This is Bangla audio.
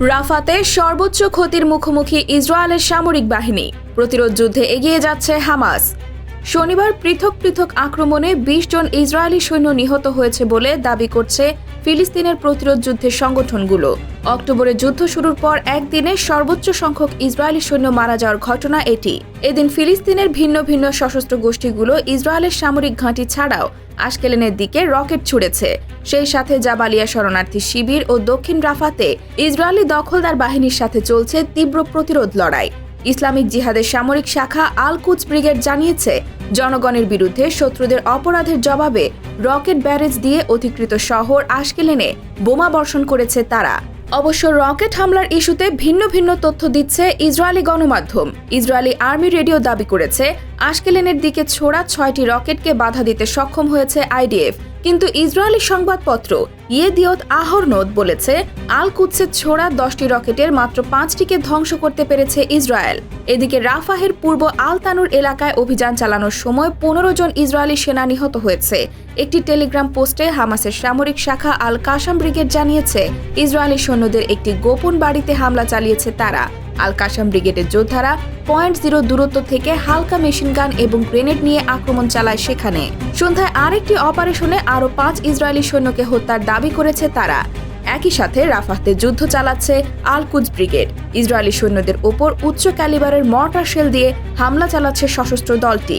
রাফাতে সর্বোচ্চ ক্ষতির মুখোমুখি ইসরায়েলের সামরিক বাহিনী। প্রতিরোধ যুদ্ধে এগিয়ে যাচ্ছে হামাস। শনিবার পৃথক পৃথক আক্রমণে বিশ জন ইসরায়েলি সৈন্য নিহত হয়েছে বলে দাবি করছে ফিলিস্তিনের প্রতিরোধ যুদ্ধের সংগঠনগুলো। অক্টোবরে যুদ্ধ শুরুর পর একদিনে সর্বোচ্চ সংখ্যক ইসরায়েলি সৈন্য মারা যাওয়ার ঘটনা এটি। এদিন ফিলিস্তিনের ভিন্ন ভিন্ন সশস্ত্র গোষ্ঠীগুলো ইসরায়েলের সামরিক ঘাঁটি ছাড়াও আশকেলেনের দিকে রকেট ছুড়েছে। সেই সাথে জাবালিয়া শরণার্থী শিবির ও দক্ষিণ রাফাতে ইসরায়েলি দখলদার বাহিনীর সাথে চলছে তীব্র প্রতিরোধ লড়াই। ইসলামিক জিহাদের সামরিক শাখা আল কুচ ব্রিগেড জানিয়েছে, জনগণের বিরুদ্ধে শত্রুদের অপরাধের জবাবে রকেট ব্যারেজ দিয়ে অধিকৃত শহর আশকেলেনে বোমা বর্ষণ করেছে তারা। অবশ্য রকেট হামলার ইস্যুতে ভিন্ন ভিন্ন তথ্য দিচ্ছে ইসরায়েলি গণমাধ্যম। ইসরায়েলি আর্মি রেডিও দাবি করেছে আশকেলেনের দিকে ছোড়া ছয়টি রকেটকে বাধা দিতে সক্ষম হয়েছে আইডিএফ। কিন্তু ইসরায়েলি সংবাদপত্র ইয়েদিয়ত আহরনদ বলেছে আল কুৎসে ছোড়া দশটি রকেটের মাত্র পাঁচটিকে ধ্বংস করতে পেরেছে ইসরায়েল। এদিকে রাফাহের পূর্ব আল তানুর এলাকায় অভিযান চালানোর সময় পনেরো জন ইসরায়েলি সেনা নিহত হয়েছে। একটি টেলিগ্রাম পোস্টে হামাসের সামরিক শাখা আল কাসাম ব্রিগেড জানিয়েছে, ইসরায়েলি সৈন্যদের একটি গোপন বাড়িতে হামলা চালিয়েছে তারা। আল কাসাম ব্রিগেডের যোদ্ধারা পয়েন্ট জিরো দূরত্ব থেকে হালকা মেশিন গান এবং গ্রেনেড নিয়ে আক্রমণ চালায় সেখানে। সন্ধ্যায় আরেকটি অপারেশনে আরও পাঁচ ইসরায়েলি সৈন্যকে হত্যার দাবি করেছে তারা। একই সাথে রাফাহতে যুদ্ধ চালাচ্ছে আলকুজ ব্রিগেড। ইসরায়েলি সৈন্যদের ওপর উচ্চ ক্যালিবারের মর্টার শেল দিয়ে হামলা চালাচ্ছে সশস্ত্র দলটি।